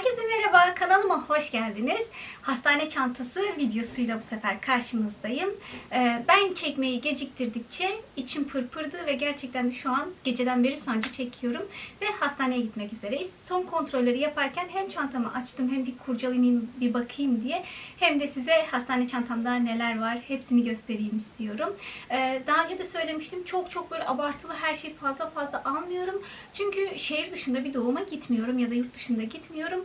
Herkese merhaba, kanalıma hoş geldiniz. Hastane çantası videosuyla bu sefer karşınızdayım. Ee, ben çekmeyi geciktirdikçe içim pırpırdı ve gerçekten de şu an geceden beri sancı çekiyorum. Ve hastaneye gitmek üzereyiz. Son kontrolleri yaparken hem çantamı açtım hem bir kurcalayayım, bir bakayım diye hem de size hastane çantamda neler var hepsini göstereyim istiyorum. Ee, daha önce de söylemiştim çok çok böyle abartılı her şeyi fazla fazla almıyorum. Çünkü şehir dışında bir doğuma gitmiyorum ya da yurt dışında gitmiyorum.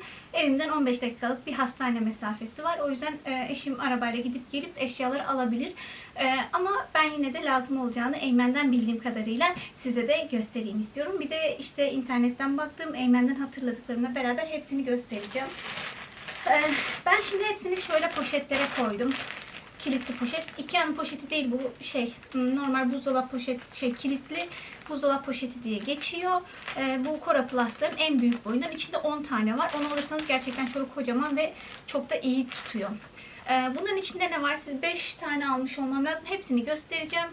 Evimden 15 dakikalık bir hastane mesafesi var. O yüzden e, eşim arabayla gidip gelip eşyaları alabilir. E, ama ben yine de lazım olacağını Eymen'den bildiğim kadarıyla size de göstereyim istiyorum. Bir de işte internetten baktım. Eymen'den hatırladıklarımla beraber hepsini göstereceğim. E, ben şimdi hepsini şöyle poşetlere koydum kilitli poşet. Ikea'nın poşeti değil bu şey normal buzdolap poşet şey kilitli buzdolap poşeti diye geçiyor. Ee, bu Cora Plus'ların en büyük boyundan. İçinde 10 tane var. Onu alırsanız gerçekten şöyle kocaman ve çok da iyi tutuyor. Ee, bunların içinde ne var? Siz 5 tane almış olmam lazım. Hepsini göstereceğim.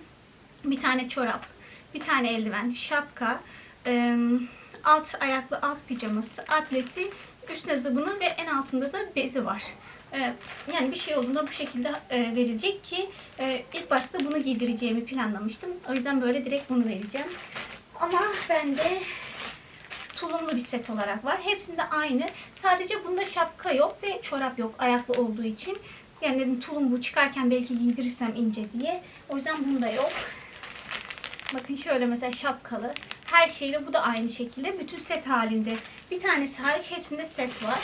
Bir tane çorap, bir tane eldiven, şapka, e, alt ayaklı alt pijaması, atleti, üstüne zıbını ve en altında da bezi var. Ee, yani bir şey olduğunda bu şekilde e, verilecek ki e, ilk başta bunu giydireceğimi planlamıştım. O yüzden böyle direkt bunu vereceğim. Ama bende tulumlu bir set olarak var. Hepsinde aynı. Sadece bunda şapka yok ve çorap yok ayaklı olduğu için. Yani dedim tulum bu çıkarken belki giydirirsem ince diye. O yüzden bunda yok. Bakın şöyle mesela şapkalı. Her şeyle bu da aynı şekilde. Bütün set halinde. Bir tanesi hariç hepsinde set var.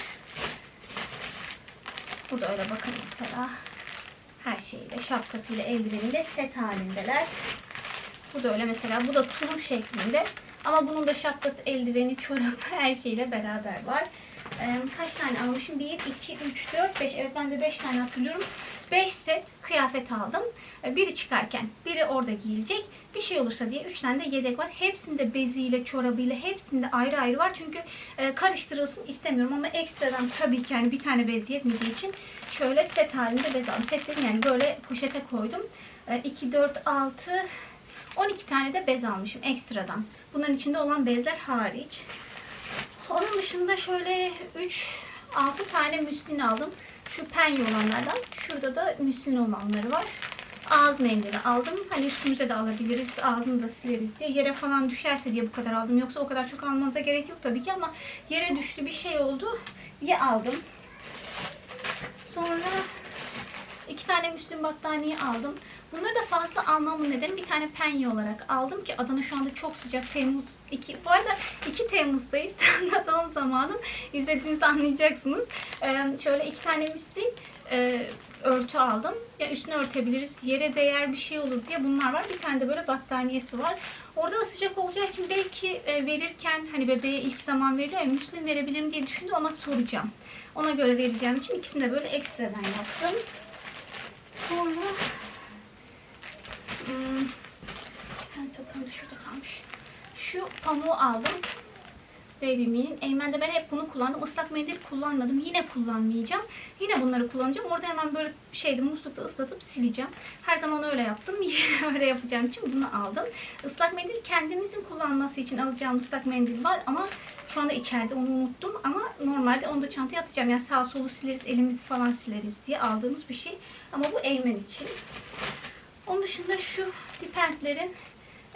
Bu da öyle bakın mesela. Her şeyle, şapkasıyla, eldiveniyle set halindeler. Bu da öyle mesela. Bu da tulum şeklinde. Ama bunun da şapkası, eldiveni, çorabı her şeyle beraber var. Ee, kaç tane almışım? 1, 2, 3, 4, 5. Evet ben de 5 tane hatırlıyorum. 5 set kıyafet aldım. Ee, Biri çıkarken, biri orada giyilecek. Bir şey olursa diye 3 tane de yedek var. Hepsinde beziyle, çorabıyla, hepsinde ayrı ayrı var. Çünkü e, karıştırılsın istemiyorum ama ekstradan tabii ki yani bir tane bez yetmediği için şöyle set halinde bez aldım. Set dedim yani böyle poşete koydum. E, 2, 4, 6, 12 tane de bez almışım ekstradan. Bunların içinde olan bezler hariç. Onun dışında şöyle 3 6 tane müslin aldım. Şu penye olanlardan. Şurada da müslin olanları var. Ağız mendili aldım. Hani üstümüze de alabiliriz. Ağzını da sileriz diye. Yere falan düşerse diye bu kadar aldım. Yoksa o kadar çok almanıza gerek yok tabii ki ama yere düştü bir şey oldu diye aldım. Sonra iki tane müslim battaniye aldım. Bunları da fazla almamın nedeni bir tane penye olarak aldım ki Adana şu anda çok sıcak. Temmuz 2. Bu arada 2 Temmuz'dayız. Tam doğum zamanım. İzlediğinizde anlayacaksınız. Ee, şöyle iki tane müslim e, örtü aldım. Ya üstüne örtebiliriz. Yere değer bir şey olur diye bunlar var. Bir tane de böyle battaniyesi var. Orada da sıcak olacağı için belki e, verirken hani bebeğe ilk zaman veriliyor ya müslim verebilirim diye düşündüm ama soracağım. Ona göre vereceğim için ikisini de böyle ekstradan yaptım. Sonra Hmm. Tokum da şurada kalmış. Şu pamuğu aldım. Baby Me'nin. Eymen'de ben hep bunu kullandım. Islak mendil kullanmadım. Yine kullanmayacağım. Yine bunları kullanacağım. Orada hemen böyle şeyde muslukta ıslatıp sileceğim. Her zaman öyle yaptım. Yine öyle yapacağım için bunu aldım. Islak mendil kendimizin kullanması için alacağım ıslak mendil var ama şu anda içeride onu unuttum ama normalde onu da çantaya atacağım. Yani sağ solu sileriz, elimizi falan sileriz diye aldığımız bir şey. Ama bu Eymen için. Onun dışında şu dipentlerin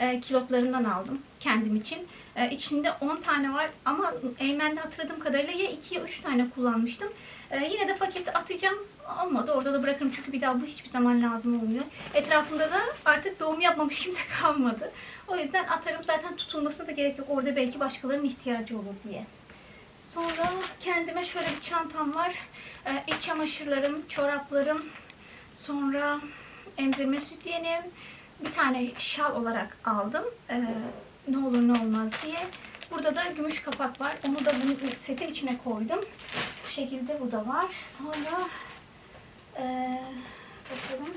e, kilotlarından aldım kendim için. E, içinde 10 tane var ama Eymen'de hatırladığım kadarıyla ya 2 ya 3 tane kullanmıştım. E, yine de paketi atacağım. Olmadı. Orada da bırakırım çünkü bir daha bu hiçbir zaman lazım olmuyor. Etrafımda da artık doğum yapmamış kimse kalmadı. O yüzden atarım. Zaten tutulmasına da gerek yok. Orada belki başkalarının ihtiyacı olur diye. Sonra kendime şöyle bir çantam var. E, iç çamaşırlarım, çoraplarım, sonra emzirme sütyenim, bir tane şal olarak aldım. Ee, ne olur ne olmaz diye. Burada da gümüş kapak var. Onu da bunun setin içine koydum. Bu şekilde bu da var. Sonra ee, bakalım.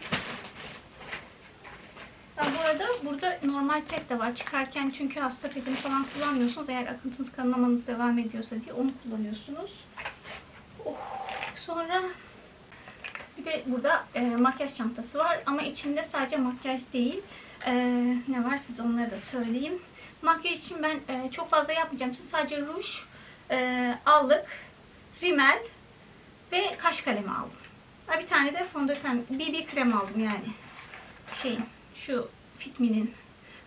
Ha, bu arada burada normal pet de var. Çıkarken çünkü hasta petini falan kullanmıyorsunuz. Eğer akıntınız kanalamanız devam ediyorsa diye onu kullanıyorsunuz. Oh. Sonra de burada e, makyaj çantası var ama içinde sadece makyaj değil. E, ne var size onları da söyleyeyim. Makyaj için ben e, çok fazla yapmayacağım için sadece ruj, e, allık, rimel ve kaş kalemi aldım. Ha, bir tane de fondöten, BB krem aldım yani. Şeyin, şu Fitmi'nin.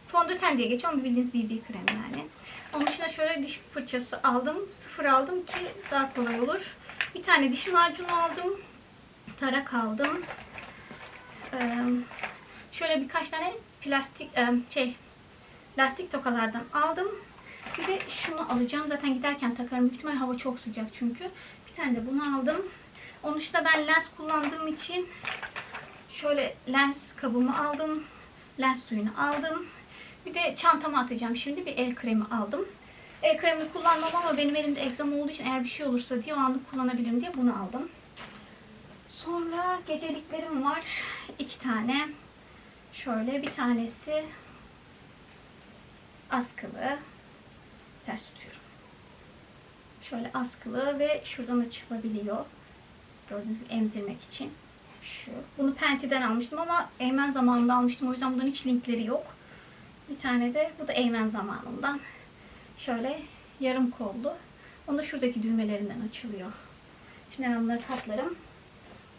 Fondöten diye geçiyor ama bildiğiniz BB krem yani. Onun dışında şöyle diş fırçası aldım. Sıfır aldım ki daha kolay olur. Bir tane diş macunu aldım. Tarak aldım. Ee, şöyle birkaç tane plastik şey lastik tokalardan aldım. Bir de şunu alacağım. Zaten giderken takarım. Büyük hava çok sıcak çünkü. Bir tane de bunu aldım. Onun dışında ben lens kullandığım için şöyle lens kabımı aldım. Lens suyunu aldım. Bir de çantama atacağım şimdi. Bir el kremi aldım. El kremini kullanmam ama benim elimde egzama olduğu için eğer bir şey olursa diye o anlık kullanabilirim diye bunu aldım. Sonra geceliklerim var. iki tane. Şöyle bir tanesi askılı. Ters tutuyorum. Şöyle askılı ve şuradan açılabiliyor. Gördüğünüz gibi emzirmek için. Şu. Bunu Penti'den almıştım ama Eymen zamanında almıştım. O yüzden bunların hiç linkleri yok. Bir tane de bu da Eymen zamanından. Şöyle yarım kollu. Onu da şuradaki düğmelerinden açılıyor. Şimdi ben katlarım.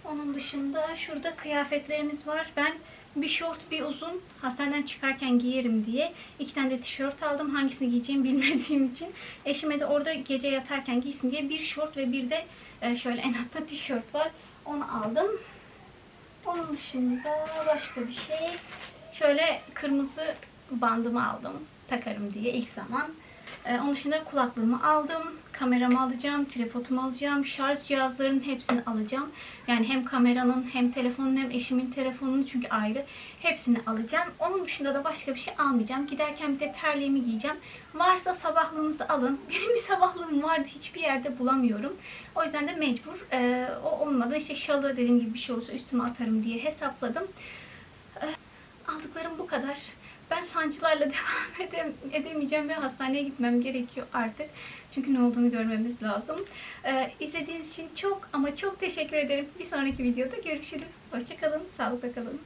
Onun dışında şurada kıyafetlerimiz var. Ben bir şort bir uzun hastaneden çıkarken giyerim diye iki tane de tişört aldım. Hangisini giyeceğimi bilmediğim için. Eşime de orada gece yatarken giysin diye bir şort ve bir de e, şöyle en altta tişört var. Onu aldım. Onun dışında başka bir şey. Şöyle kırmızı bandımı aldım. Takarım diye ilk zaman. Ee, onun dışında kulaklığımı aldım. Kameramı alacağım, tripodumu alacağım, şarj cihazlarının hepsini alacağım. Yani hem kameranın hem telefonun hem eşimin telefonunu çünkü ayrı. Hepsini alacağım. Onun dışında da başka bir şey almayacağım. Giderken bir de terliğimi giyeceğim. Varsa sabahlığınızı alın. Benim bir sabahlığım vardı. Hiçbir yerde bulamıyorum. O yüzden de mecbur. Ee, o olmadı. İşte şalı dediğim gibi bir şey olursa üstüme atarım diye hesapladım. Ee, aldıklarım bu kadar. Ben sancılarla devam edem edemeyeceğim ve hastaneye gitmem gerekiyor artık. Çünkü ne olduğunu görmemiz lazım. Ee, izlediğiniz için çok ama çok teşekkür ederim. Bir sonraki videoda görüşürüz. Hoşçakalın, sağlıkla kalın.